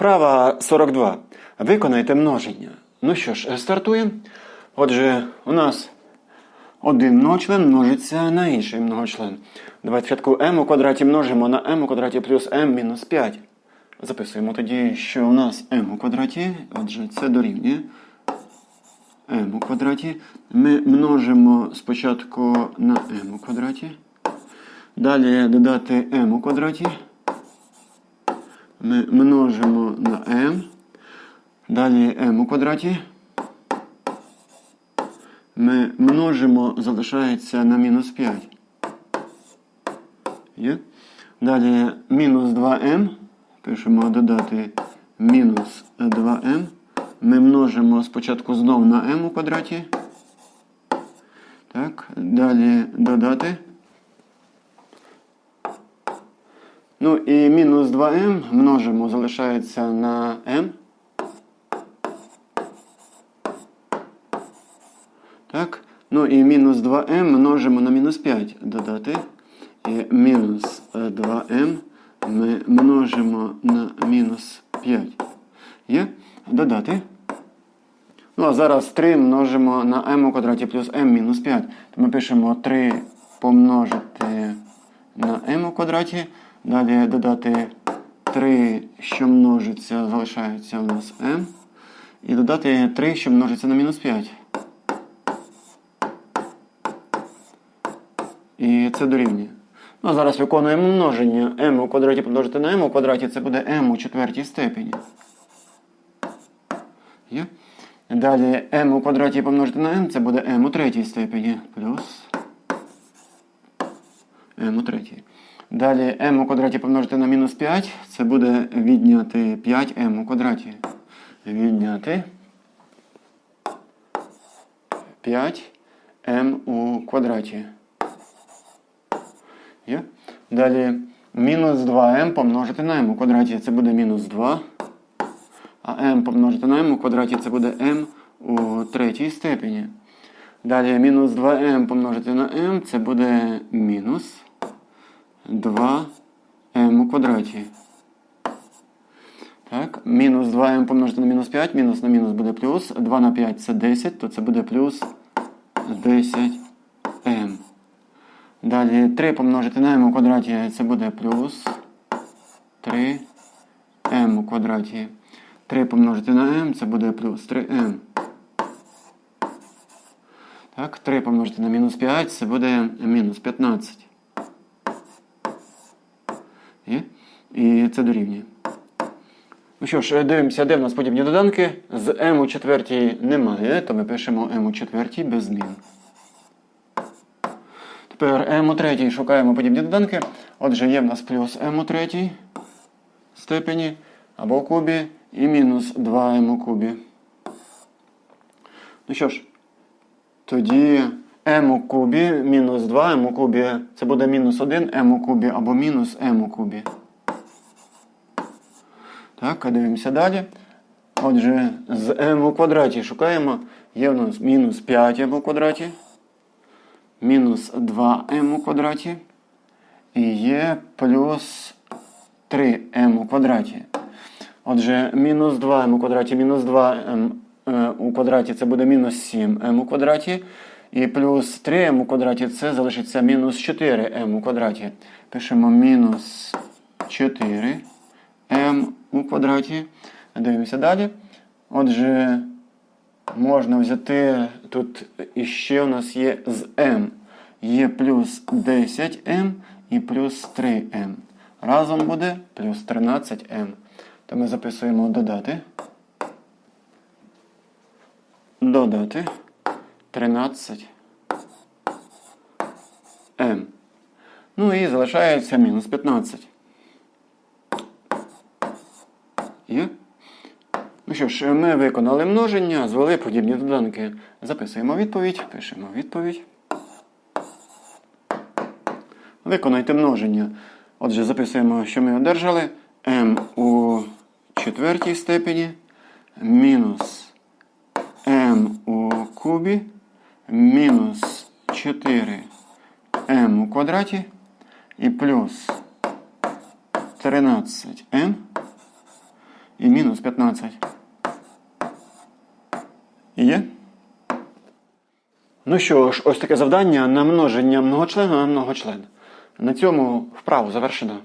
Вправа 42. Виконайте множення. Ну що ж, стартуємо. Отже, у нас один многочлен множиться на інший многочлен. Давайте спочатку m у квадраті множимо на m у квадраті плюс m мінус 5. Записуємо тоді, що у нас m у квадраті, отже, це дорівнює m у квадраті. Ми множимо спочатку на m у квадраті. Далі додати m у квадраті. Ми множимо на m. Далі m у квадраті. Ми множимо, залишається на мінус 5. Є? Далі мінус 2m. Пишемо додати мінус 2m. Ми множимо спочатку знов на m у квадраті. Так, далі додати. Ну і мінус 2m множимо, залишається на m. Так. Ну і мінус 2m множимо на мінус 5 додати. І мінус 2m ми множимо на мінус 5. Є? Додати. Ну, а зараз 3 множимо на m у квадраті плюс m мінус 5. То ми пишемо 3 помножити на m у квадраті. Далі додати 3, що множиться, залишається у нас m. І додати 3, що множиться на мінус 5. І це дорівнює. Ну, а зараз виконуємо множення m у квадраті помножити на m у квадраті, це буде m у четвертій степені. Є? Далі m у квадраті помножити на m, це буде m у третій степені. Плюс m у третій. Далі m у квадраті помножити на мінус 5, це буде відняти 5m у квадраті. Відняти 5m у квадраті. Є? Далі мінус 2m помножити на m у квадраті, це буде мінус 2. А m помножити на m у квадраті, це буде m у третій степені. Далі мінус 2m помножити на m, це буде мінус 2m у квадраті. Так, мінус 2m помножити на мінус 5, мінус на мінус буде плюс. 2 на 5 це 10, то це буде плюс 10m. Далі 3 помножити на m у квадраті, це буде плюс 3m у квадраті. 3 помножити на m, це буде плюс 3m. Так, 3 помножити на мінус 5, це буде мінус 15. І це дорівнює. Ну що ж, дивимося, де в нас подібні доданки. З m у четвертій немає, то ми пишемо m у четвертій без змін. Тепер m у третій шукаємо подібні доданки. Отже, є в нас плюс m у третій степені або у кубі і мінус 2m у кубі. Ну що ж, тоді m у кубі мінус 2 m у кубі це буде мінус 1 m у кубі або мінус m у кубі. Так, дивимося далі. Отже, з m у квадраті шукаємо. Є в нас мінус 5m у квадраті, мінус 2m у квадраті. І є плюс 3m у квадраті. Отже, мінус 2m у квадраті, мінус 2m у квадраті це буде мінус 7m у квадраті. І плюс 3m у квадраті це залишиться мінус 4m у квадраті. Пишемо мінус 4m у квадраті. Дивимося далі. Отже, можна взяти тут іще у нас є з m. Є плюс 10m і плюс 3m. Разом буде плюс 13m. То ми записуємо додати. Додати 13 m. Ну і залишається мінус 15. Є? Ну що ж, ми виконали множення, звели подібні доданки. Записуємо відповідь, пишемо відповідь. Виконайте множення. Отже, записуємо, що ми одержали m у четвертій степені мінус m у кубі мінус 4m у квадраті і плюс 13m і мінус 15. Є? Ну що ж, ось таке завдання на множення многочлена на многочлен. На цьому вправу завершено.